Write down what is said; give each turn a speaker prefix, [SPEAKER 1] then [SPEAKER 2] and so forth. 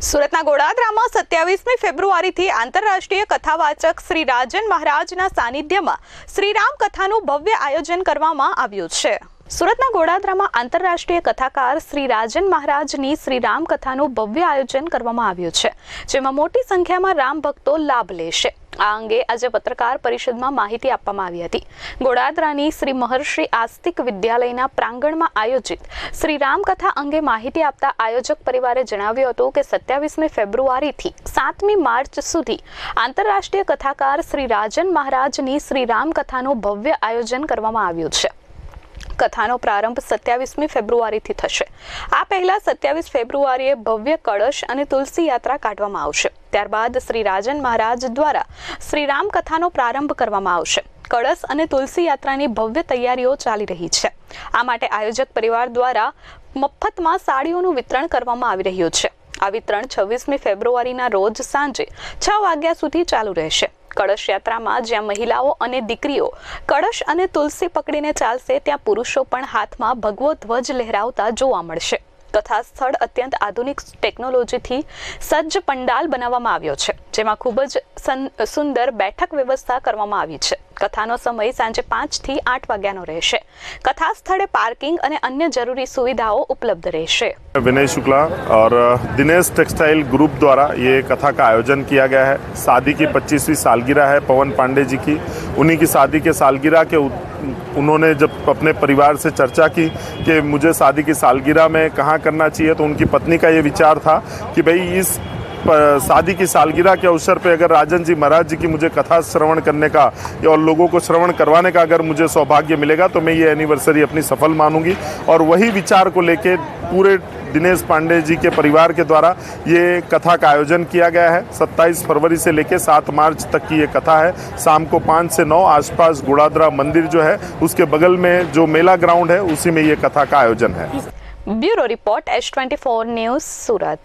[SPEAKER 1] સુરતના ગોડાદરામાં સત્યાવીસમી ફેબ્રુઆરીથી આંતરરાષ્ટ્રીય કથાવાચક શ્રી રાજન મહારાજના સાનિધ્યમાં શ્રીરામ કથાનું ભવ્ય આયોજન કરવામાં આવ્યું છે. સુરતના ગોડાદરામાં આંતરરાષ્ટ્રીય કથાકાર શ્રી રાજન મહારાજની શ્રી રામ કથાનું ભવ્ય આયોજન કરવામાં આવ્યું છે, જેમાં મોટી સંખ્યામાં રામ ભક્તો લાભ લેશે. આ અંગે આજે પત્રકાર પરિષદમાં માહિતી આપવામાં આવી હતી. ગોડાદરાની શ્રી મહર્ષિ આસ્તિક વિદ્યાલયના પ્રાંગણમાં આયોજિત શ્રી રામકથા અંગે માહિતી આપતા આયોજક પરિવારે જણાવ્યું હતું કે સત્યાવીસમી ફેબ્રુઆરીથી સાતમી માર્ચ સુધી આંતરરાષ્ટ્રીય કથાકાર શ્રી રાજન મહારાજની શ્રી રામકથાનું ભવ્ય આયોજન કરવામાં આવ્યું છે. કથાનો પ્રારંભ સત્યાવીસમી ફેબ્રુઆરીથી થશે. આ પહેલા સત્યાવીસ ફેબ્રુઆરીએ ભવ્ય કળશ અને તુલસી યાત્રા કાઢવામાં આવશે. ત્યારબાદ શ્રી રાજન મહારાજ દ્વારા શ્રી રામ કથાનો પ્રારંભ કરવામાં આવશે. કળશ અને તુલસી યાત્રાની ભવ્ય તૈયારીઓ ચાલી રહી છે. આ માટે આયોજક પરિવાર દ્વારા મફતમાં સાડીઓનું વિતરણ કરવામાં આવી રહ્યું છે. આ વિતરણ છવ્વીસમી ફેબ્રુઆરીના રોજ સાંજે છ વાગ્યા સુધી ચાલુ રહેશે. કળશ યાત્રામાં જ્યાં મહિલાઓ અને દીકરીઓ કળશ અને તુલસી પકડીને ચાલશે, ત્યાં પુરુષો પણ હાથમાં ભગવો ધ્વજ લહેરાવતા જોવા મળશે. કથા સ્થળ અત્યંત આધુનિક ટેકનોલોજીથી સજ્જ પંડાલ બનાવવામાં આવ્યો છે. જેમાં ખૂબ જ સન- સુંદર બેઠક વ્યવસ્થા કરવામાં આવી છે કથાનો સમય સાંજે પાંચથી આઠ વાગ્યાનો રહેશે કથા સ્થળે પાર્કિંગ અને અન્ય જરૂરી સુવિધાઓ ઉપલબ્ધ રહેશે
[SPEAKER 2] विनय शुक्ला और दिनेश टेक्सटाइल ग्रुप द्वारा ये कथा का आयोजन किया गया है शादी की 25वीं सालगिरह है पवन पांडे जी की उन्हीं की शादी के सालगिरह के उ- उन्होंने जब अपने परिवार से चर्चा की कि मुझे शादी की सालगिरह में कहाँ करना चाहिए तो उनकी पत्नी का ये विचार था कि भाई इस प- शादी की सालगिरह के अवसर पर अगर राजन जी महाराज जी की मुझे कथा श्रवण करने का और लोगों को श्रवण करवाने का अगर मुझे सौभाग्य मिलेगा तो मैं ये एनिवर्सरी अपनी सफल मानूँगी। और वही विचार को लेके पूरे दिनेश पांडे जी के परिवार के द्वारा ये कथा का आयोजन किया गया है। 27 फरवरी से लेकर 7 मार्च तक की ये कथा है। शाम को 5 से 9 आसपास गुड़ादरा मंदिर जो है, उसके बगल में जो मेला ग्राउंड है, उसी में ये कथा का आयोजन है।
[SPEAKER 1] Bureau report, H news, Surat.